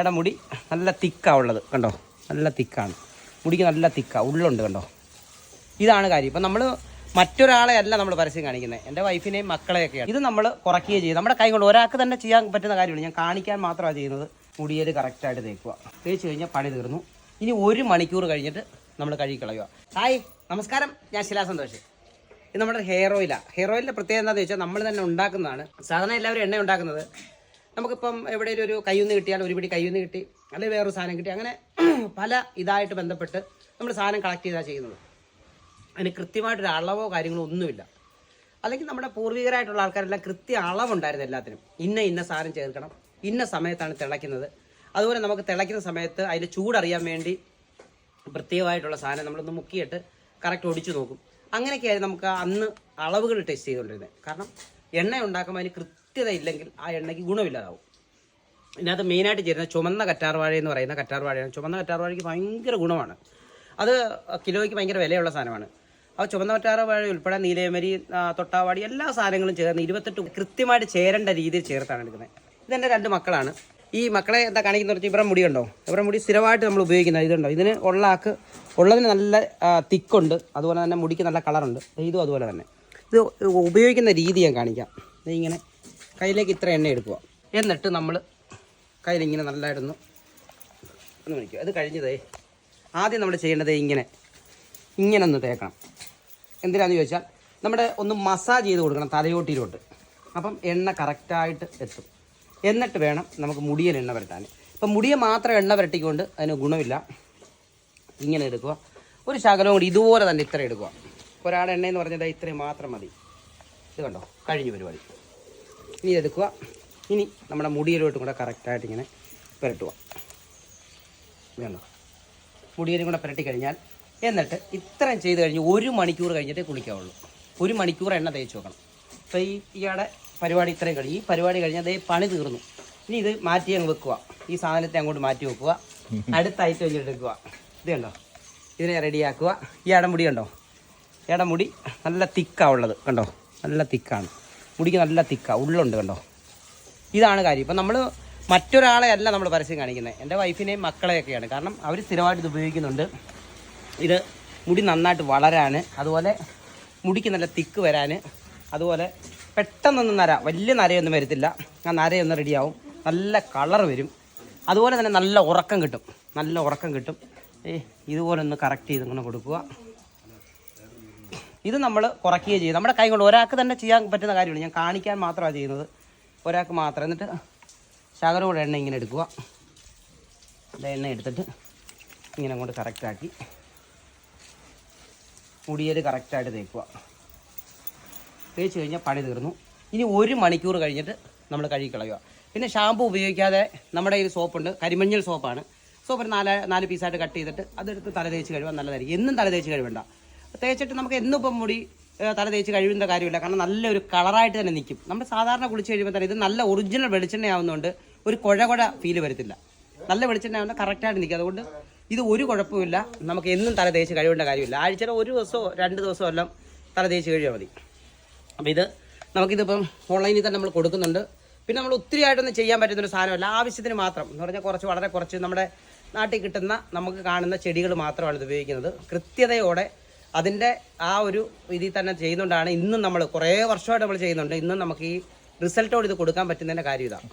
ഏടാ മുടി നല്ല തിക്കാണ് ഉള്ളത് കണ്ടോ? നല്ല തിക്കാണ്. മുടിക്ക് നല്ല തിക്കാണ് ഉള്ളുണ്ട് കണ്ടോ? ഇതാണ് കാര്യം. ഇപ്പം നമ്മൾ മറ്റൊരാളെ അല്ല നമ്മൾ പരസ്യം കാണിക്കുന്നത്. എന്റെ വൈഫിനെയും മക്കളെയൊക്കെയാണ്. ഇത് നമ്മൾ കുറയ്ക്കുകയും ചെയ്യും. നമ്മുടെ കൈ കൊണ്ട് ഒരാൾക്ക് തന്നെ ചെയ്യാൻ പറ്റുന്ന കാര്യമാണ് ഞാൻ കാണിക്കാൻ മാത്രമാണ് ചെയ്യുന്നത്. മുടിയിൽ കറക്റ്റായിട്ട് തേക്കുക. തേച്ച് കഴിഞ്ഞാൽ പണി തീർന്നു. ഇനി ഒരു മണിക്കൂർ കഴിഞ്ഞിട്ട് നമ്മൾ കഴുകി കളയുക. ഹായ് നമസ്കാരം. ഞാൻ ശിലാ സന്തോഷ്. ഇത് നമ്മുടെ ഹെയർ ഓയിലാണ് ഹെയർ ഓയിലിന്റെ പ്രത്യേകത എന്താണെന്ന് വെച്ചാൽ നമ്മൾ തന്നെ ഉണ്ടാക്കുന്നതാണ്. സാധാരണ എല്ലാവരും എണ്ണ ഉണ്ടാക്കുന്നത് നമുക്കിപ്പം എവിടെയെങ്കിലും ഒരു കയ്യൊന്ന് കിട്ടിയാൽ ഒരു പിടി കയ്യൊന്ന് കിട്ടി അല്ലെങ്കിൽ വേറൊരു സാധനം കിട്ടി അങ്ങനെ പല ഇതായിട്ട് ബന്ധപ്പെട്ട് നമ്മൾ സാധനം കളക്ട് ചെയ്താണ് ചെയ്യുന്നത്. അതിന് കൃത്യമായിട്ടൊരു അളവോ കാര്യങ്ങളോ ഒന്നുമില്ല. അല്ലെങ്കിൽ നമ്മുടെ പൂർവികരായിട്ടുള്ള ആൾക്കാരെല്ലാം കൃത്യ അളവുണ്ടായിരുന്നു എല്ലാത്തിനും. ഇന്ന ഇന്ന സാധനം ചേർക്കണം ഇന്ന സമയത്താണ് തിളയ്ക്കുന്നത്. അതുപോലെ നമുക്ക് തിളയ്ക്കുന്ന സമയത്ത് അതിന്റെ ചൂടറിയാൻ വേണ്ടി പ്രത്യേകമായിട്ടുള്ള സാധനം നമ്മളൊന്ന് മുക്കിയിട്ട് കറക്റ്റ് ഒടിച്ചു നോക്കും. അങ്ങനെയൊക്കെയായിരുന്നു നമുക്ക് അന്ന് അളവുകൾ ടെസ്റ്റ് ചെയ്തുകൊണ്ടിരുന്നത്. കാരണം എണ്ണ ഉണ്ടാക്കുമ്പോൾ അതിന് കൃത്യത ഇല്ലെങ്കിൽ ആ എണ്ണയ്ക്ക് ഗുണമില്ലാതാവും. ഇതിനകത്ത് മെയിനായിട്ട് ചേരുന്ന ചുമന്ന കറ്റാർവാഴ എന്ന് പറയുന്ന കറ്റാർവാഴയാണ്. ചുമന്ന കറ്റാർവാഴയ്ക്ക് ഭയങ്കര ഗുണമാണ്. അത് കിലോയ്ക്ക് ഭയങ്കര വിലയുള്ള സാധനമാണ്. ആ ചുമന്ന കറ്റാർവാഴ ഉൾപ്പെടെ നീലയമരി ആ, തൊട്ടാവാടി എല്ലാ സാധനങ്ങളും ചേർന്ന് ഇരുപത്തെട്ട് കൃത്യമായിട്ട് ചേരേണ്ട രീതിയിൽ ചേർത്താണ് എടുക്കുന്നത്. ഇതെന്റെ രണ്ട് മക്കളാണ്. ഈ മക്കളെ എന്താ കാണിക്കുന്ന വെച്ചാൽ ഇവരുടെ മുടിയുണ്ടോ? ഇവരുടെ മുടി സ്ഥിരമായിട്ട് നമ്മൾ ഉപയോഗിക്കുന്നത് ഇതുണ്ടോ? ഇതിന് ഉള്ള ആക്ക് ഉള്ളതിന് നല്ല തിക്കുണ്ട്. അതുപോലെ തന്നെ മുടിക്ക് നല്ല കളറുണ്ട്. ഇതും അതുപോലെ തന്നെ. ഇത് ഉപയോഗിക്കുന്ന രീതി ഞാൻ കാണിക്കാം. ഇങ്ങനെ കയ്യിലേക്ക് ഇത്ര എണ്ണ എടുക്കുക. എന്നിട്ട് നമ്മൾ കയ്യിലിങ്ങനെ നല്ലതായിട്ടൊന്ന് ഒന്ന് മണിക്കുക അത് കഴിഞ്ഞതേ ആദ്യം നമ്മൾ ചെയ്യേണ്ടത് ഇങ്ങനെ ഇങ്ങനെ ഒന്ന് തേക്കണം. എന്തിനാന്ന് ചോദിച്ചാൽ നമ്മുടെ ഒന്ന് മസാജ് ചെയ്ത് കൊടുക്കണം തലയോട്ടിയിലോട്ട്. അപ്പം എണ്ണ കറക്റ്റായിട്ട് എത്തും. എന്നിട്ട് വേണം നമുക്ക് മുടിയിൽ എണ്ണ പുരട്ടാൻ ഇപ്പം മുടിയെ മാത്രം എണ്ണ പുരട്ടിക്കൊണ്ട് അതിന് ഗുണമില്ല. ഇങ്ങനെ എടുക്കുക. ഒരു ശകലവും കൂടി ഇതുപോലെ തന്നെ ഇത്ര എടുക്കുക. ഒരാളെ എണ്ണയെന്ന് പറഞ്ഞാൽ ഇത്രയും മാത്രം മതി. ഇത് കണ്ടോ? കഴിഞ്ഞു പരിപാടി. ഇനി എടുക്കുക ഇനി നമ്മുടെ മുടിയിലോട്ടും കൂടെ കറക്റ്റായിട്ട് ഇങ്ങനെ പുരട്ടുക. വേണോ മുടിയിലും കൂടെ പുരട്ടി കഴിഞ്ഞാൽ എന്നിട്ട് ഇത്രയും ചെയ്ത് കഴിഞ്ഞ് ഒരു മണിക്കൂർ കഴിഞ്ഞിട്ടേ കുളിക്കാവുള്ളൂ. ഒരു മണിക്കൂർ എണ്ണ തേച്ച് വെക്കണം. അപ്പോൾ ഈ ഇയാളുടെ പരിപാടി ഇത്രയും കഴിഞ്ഞു ഈ പരിപാടി കഴിഞ്ഞാൽ അതേ പണി തീർന്നു. ഇനി ഇത് മാറ്റി അങ്ങ് വെക്കുക. ഈ സാധനത്തെ അങ്ങോട്ട് മാറ്റി വെക്കുക. അടുത്ത ഐറ്റം കഴിഞ്ഞിട്ട് എടുക്കുക. ഇത് കണ്ടോ ഇതിനെ റെഡിയാക്കുക. ഈ അടമുടി കണ്ടോ? ഇടമുടി മുടി നല്ല തിക്കാണ് ഉള്ളത്. കണ്ടോ? നല്ല തിക്കാണ്. മുടിക്ക് നല്ല തിക്ക. ഉള്ളുണ്ട് കണ്ടോ? ഇതാണ് കാര്യം. ഇപ്പം നമ്മൾ മറ്റൊരാളെ അല്ല നമ്മൾ പരസ്യം കാണിക്കുന്നത് എന്റെ വൈഫിനെയും മക്കളെയൊക്കെയാണ്. കാരണം അവർ സ്ഥിരമായിട്ട് ഇത് ഉപയോഗിക്കുന്നുണ്ട്. ഇത് മുടി നന്നായിട്ട് വളരാൻ അതുപോലെ മുടിക്ക് നല്ല തിക്ക് വരാൻ അതുപോലെ പെട്ടെന്നൊന്നും നര വലിയ നരയൊന്നും വരത്തില്ല. ആ നരയൊന്ന് റെഡിയാവും. നല്ല കളർ വരും. അതുപോലെ തന്നെ നല്ല ഉറക്കം കിട്ടും. നല്ല ഉറക്കം കിട്ടും. ഏ ഇതുപോലെ ഒന്ന് കറക്റ്റ് ചെയ്ത് ഇങ്ങനെ കൊടുക്കുക. ഇത് നമ്മൾ കുറയ്ക്കുകയും ചെയ്യും. നമ്മുടെ കൈ കൊണ്ട് ഒരാൾക്ക് തന്നെ ചെയ്യാൻ പറ്റുന്ന കാര്യമാണ്. ഞാൻ കാണിക്കാൻ മാത്രമാണ് ചെയ്യുന്നത്. ഒരാൾക്ക് മാത്രം. എന്നിട്ട് ശകലം കൂടെ എണ്ണ ഇങ്ങനെ എടുക്കുക. ഇത് എണ്ണ എടുത്തിട്ട് ഇങ്ങനെ അങ്ങോട്ട് കറക്റ്റാക്കി മുടിയൽ കറക്റ്റായിട്ട് തേക്കുക. തേച്ച് കഴിഞ്ഞാൽ പണി തീർന്നു. ഇനി ഒരു മണിക്കൂർ കഴിഞ്ഞിട്ട് നമ്മൾ കഴുകി കളയുക. പിന്നെ ഷാമ്പു ഉപയോഗിക്കാതെ നമ്മുടെ ഈ സോപ്പുണ്ട് കരിമഞ്ഞൾ സോപ്പാണ് സോപ്പ് ഒരു നാല് നാല് പീസായിട്ട് കട്ട് ചെയ്തിട്ട് അതെടുത്ത് തല തേച്ച് കഴുകാൻ നല്ലതായിരിക്കും. എന്നും തല തേച്ച് കഴുകണ്ട. തേച്ചിട്ട് നമുക്ക് എന്നും ഇപ്പം മുടി തല തേച്ച് കഴിയുന്ന കാര്യമില്ല. കാരണം നല്ലൊരു കളറായിട്ട് തന്നെ നിൽക്കും. നമ്മൾ സാധാരണ കുളിച്ച് കഴിയുമ്പോൾ തന്നെ ഇത് നല്ല ഒറിജിനൽ വെളിച്ചെണ്ണ ആവുന്നതുകൊണ്ട് ഒരു കുഴ കുഴ ഫീൽ വരത്തില്ല. നല്ല വെളിച്ചെണ്ണ ആവുന്ന കറക്റ്റായിട്ട് നിൽക്കും. അതുകൊണ്ട് ഇത് ഒരു കുഴപ്പമില്ല നമുക്ക് എന്നും തല തേച്ച് കഴിയേണ്ട കാര്യമില്ല. ആഴ്ചയിൽ ഒരു ദിവസമോ രണ്ട് ദിവസമോ എല്ലാം തല തേച്ച് കഴിയാൽ മതി. അപ്പോൾ ഇത് നമുക്കിതിപ്പം ഓൺലൈനിൽ തന്നെ നമ്മൾ കൊടുക്കുന്നുണ്ട്. പിന്നെ നമ്മൾ ഒത്തിരി ആയിട്ടൊന്നും ചെയ്യാൻ പറ്റുന്നൊരു സാധനമല്ല. ആവശ്യത്തിന് മാത്രം. എന്ന് പറഞ്ഞാൽ കുറച്ച് വളരെ കുറച്ച് നമ്മുടെ നാട്ടിൽ കിട്ടുന്ന നമുക്ക് കാണുന്ന ചെടികൾ മാത്രമാണ് ഇത് ഉപയോഗിക്കുന്നത്. കൃത്യതയോടെ അതിന്റെ ആ ഒരു ഇതിൽ തന്നെ ചെയ്യുന്നതുകൊണ്ടാണ് ഇന്നും നമ്മൾ കുറേ വർഷമായിട്ട് നമ്മൾ ചെയ്യുന്നുണ്ട്. ഇന്നും നമുക്ക് ഈ റിസൾട്ടോട് ഇത് കൊടുക്കാൻ പറ്റുന്നതിന്റെ കാര്യം ഇതാണ്